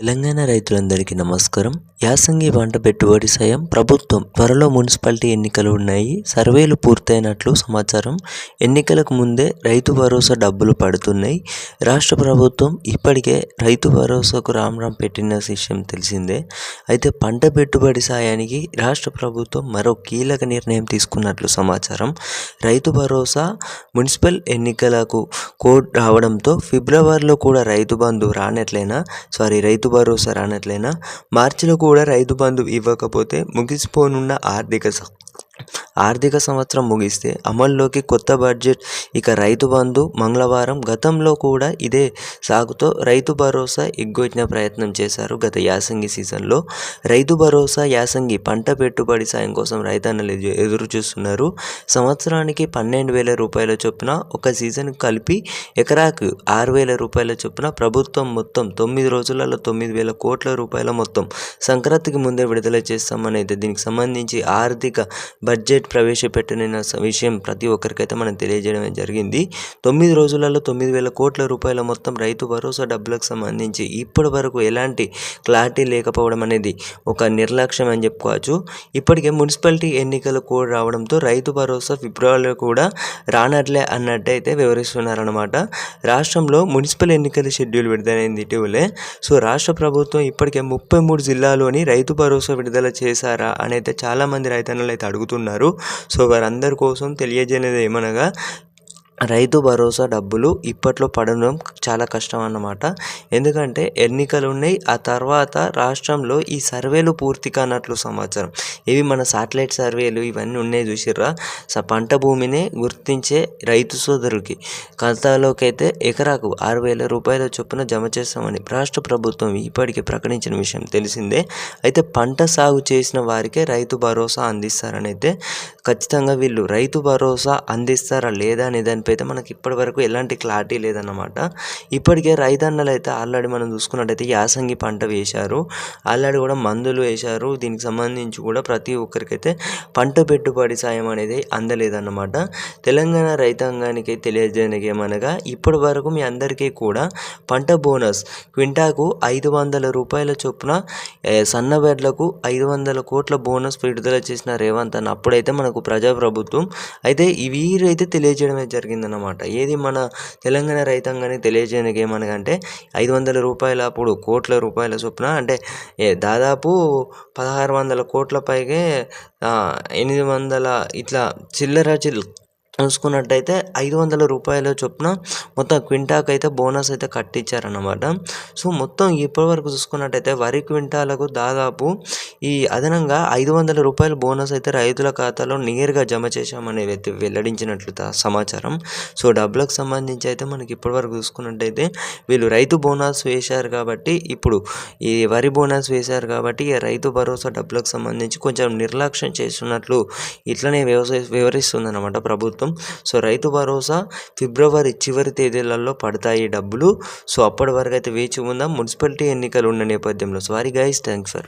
తెలంగాణ రైతులందరికీ నమస్కారం. యాసంగి పంట పెట్టుబడి సాయం ప్రభుత్వం. త్వరలో మున్సిపాలిటీ ఎన్నికలు ఉన్నాయి. సర్వేలు పూర్తయినట్లు సమాచారం. ఎన్నికలకు ముందే రైతు భరోసా డబ్బులు పడుతున్నాయి. రాష్ట్ర ప్రభుత్వం ఇప్పటికే రైతు భరోసాకు రామ్ రామ్ పెట్టిన విషయం తెలిసిందే. అయితే పంట పెట్టుబడి సాయానికి రాష్ట్ర ప్రభుత్వం మరో కీలక నిర్ణయం తీసుకున్నట్లు సమాచారం. రైతు భరోసా మున్సిపల్ ఎన్నికలకు కోడ్ రావడంతో ఫిబ్రవరిలో కూడా రైతు బంధు రానట్లయినా సారీ రైతు భరోసా రానట్లయినా మార్చిలో కూడా రైతు బంధు ఇవ్వకపోతే ముగిసిపోనున్న ఆర్థిక ఆర్థిక సంవత్సరం ముగిస్తే అమల్లోకి కొత్త బడ్జెట్. ఇక రైతు బంధు మంగళవారం గతంలో కూడా ఇదే సాగుతో రైతు భరోసా ఎగ్గొచ్చిన ప్రయత్నం చేశారు గత యాసంగి సీజన్లో. రైతు భరోసా యాసంగి పంట పెట్టుబడి సాయం కోసం రైతన్నలు ఎదురు చూస్తున్నారు సంవత్సరానికి పన్నెండు వేల రూపాయల చొప్పున ఒక సీజన్ కలిపి ఎకరాకు ఆరు వేల రూపాయల చొప్పున ప్రభుత్వం మొత్తం తొమ్మిది రోజులలో తొమ్మిది వేల కోట్ల రూపాయల మొత్తం సంక్రాంతికి ముందే విడుదల చేస్తామని అయితే దీనికి సంబంధించి ఆర్థిక బడ్జెట్ ప్రవేశపెట్టనున్న విషయం ప్రతి ఒక్కరికైతే మనం తెలియజేయడం జరిగింది. తొమ్మిది రోజులలో తొమ్మిది వేల కోట్ల రూపాయల మొత్తం రైతు భరోసా డబ్బులకు సంబంధించి ఇప్పటి వరకు ఎలాంటి క్లారిటీ లేకపోవడం అనేది ఒక నిర్లక్ష్యం అని చెప్పుకోవచ్చు. ఇప్పటికే మున్సిపాలిటీ ఎన్నికలు కూడా రావడంతో రైతు భరోసా ఫిబ్రవరిలో కూడా రానట్లే అన్నట్టయితే వివరిస్తున్నారనమాట రాష్ట్రంలో మున్సిపల్ ఎన్నికల షెడ్యూల్ విడుదలైంది ఇటీవలే. సో రాష్ట్ర ప్రభుత్వం ఇప్పటికే ముప్పై మూడు జిల్లాలోని రైతు భరోసా విడుదల చేశారా అని అయితే చాలామంది రైతన్నలు అయితే అడుగుతున్నారు. సో వారందరి కోసం తెలియజేయనిది ఏమనగా రైతు భరోసా డబ్బులు ఇప్పట్లో పడడం చాలా కష్టం అన్నమాట ఎందుకంటే ఎన్నికలు ఉన్నాయి ఆ తర్వాత రాష్ట్రంలో ఈ సర్వేలు పూర్తి కానట్లు సమాచారం. ఇవి మన సాటిలైట్ సర్వేలు ఇవన్నీ ఉన్నాయి చూసిర్రా? స పంట భూమిని గుర్తించే రైతు సోదరుకి ఖాతాలోకి అయితే ఎకరాకు ఆరు వేల రూపాయల చొప్పున జమ చేస్తామని రాష్ట్ర ప్రభుత్వం ఇప్పటికే ప్రకటించిన విషయం తెలిసిందే. అయితే పంట సాగు చేసిన వారికే రైతు భరోసా అందిస్తారని అయితే ఖచ్చితంగా వీళ్ళు రైతు భరోసా అందిస్తారా లేదా అనేది దాని అయితే మనకి ఇప్పటివరకు ఎలాంటి క్లారిటీ లేదన్నమాట. ఇప్పటికే రైతన్నలు అయితే ఆల్రెడీ మనం చూసుకున్నట్టయితే యాసంగి పంట వేశారు. ఆల్రెడీ కూడా మందులు వేశారు. దీనికి సంబంధించి కూడా ప్రతి ఒక్కరికైతే పంట పెట్టుబడి సాయం అనేది అందలేదన్నమాట. తెలంగాణ రైతాంగానికి తెలియజేయడానికి ఏమనగా ఇప్పటి వరకు మీ అందరికీ కూడా పంట బోనస్ క్వింటాకు ఐదు వందల రూపాయల చొప్పున సన్నబెడ్లకు ఐదు వందల కోట్ల బోనస్ విడుదల చేసిన రేవంత్ అన్న అప్పుడైతే మనకు ప్రజాప్రభుత్వం. అయితే వీరైతే తెలియజేయడమే జరిగింది. జరిగిందన్నమాట. ఏది మన తెలంగాణ రైతాంగానికి తెలియజేయడానికి ఏమనగంటే ఐదు వందల రూపాయల అప్పుడు కోట్ల రూపాయల చొప్పున అంటే దాదాపు పదహారు వందల కోట్ల పైగే ఎనిమిది వందల ఇట్లా చిల్లర చిల్ చూసుకున్నట్టయితే ఐదు వందల రూపాయల చొప్పున మొత్తం క్వింటాకు అయితే బోనస్ అయితే కట్టించారన్నమాట. సో మొత్తం ఇప్పటివరకు చూసుకున్నట్టయితే వరి క్వింటాలకు దాదాపు ఈ అదనంగా ఐదు వందల రూపాయల బోనస్ అయితే రైతుల ఖాతాలో నేరుగా జమ చేశామనేది అయితే వెల్లడించినట్లు సమాచారం. సో డబ్బులకు సంబంధించి అయితే మనకి ఇప్పటివరకు చూసుకున్నట్టయితే వీళ్ళు రైతు బోనస్ వేశారు కాబట్టి ఇప్పుడు ఈ వరి బోనస్ వేశారు కాబట్టి రైతు భరోసా డబ్బులకు సంబంధించి కొంచెం నిర్లక్ష్యం చేస్తున్నట్లు ఇట్లనే వ్యవసాయ వివరిస్తుంది అనమాట కోసం సో రైతు భరోసా ఫిబ్రవరి చివరి తేదీలలో పడతాయి డబ్బులు. సో అప్పటి వరకు అయితే వేచి ఉందాం. మున్సిపాలిటీ ఎన్నికలు ఉన్న నేపథ్యంలో. Sorry guys thanks for